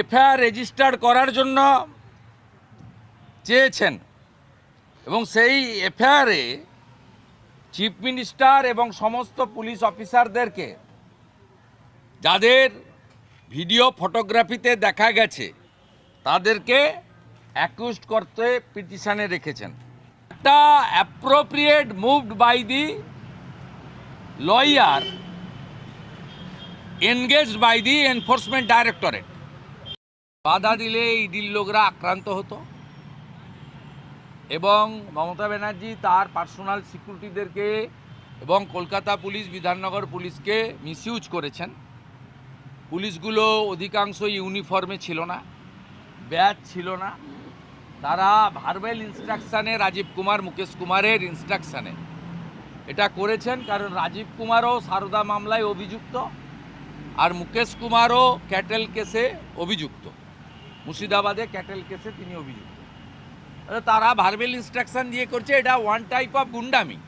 FIR register করার জন্য চেয়েছেন। এবং সেই এফআইআরে চিফ মিনিস্টার এবং সমস্ত পুলিশ অফিসারদেরকে যাদের ভিডিও ফটোগ্রাফিতে দেখা গেছে, তাদেরকে অ্যাকিউজড করতে পিটিশানে রেখেছেন। একটা appropriate moved by the lawyer engaged by the enforcement directorate বাধা দিলে ইডির লোকরা আক্রান্ত হতো। এবং মমতা ব্যানার্জি তার পার্সোনাল সিকিউরিটিদেরকে এবং কলকাতা পুলিশ, বিধাননগর পুলিশকে মিসইউজ করেছেন। পুলিশগুলো অধিকাংশ ইউনিফর্মে ছিল না ব্যাচ ছিল না। তারা ভার্বেল ইনস্ট্রাকশানে রাজীব কুমার, মুকেশ কুমারের ইনস্ট্রাকশানে। এটা করেছেন কারণ রাজীব কুমারও সারদা মামলায় অভিযুক্ত আর মুকেশ কুমারও ক্যাটেল কেসে অভিযুক্ত। মুর্শিদাবাদে ক্যাটেল কেসে তিনি অভিযুক্ত। তারা ভার্বেল ইনস্ট্রাকশন দিয়ে করছে, এটা ওয়ান টাইপ অফ গুন্ডামি।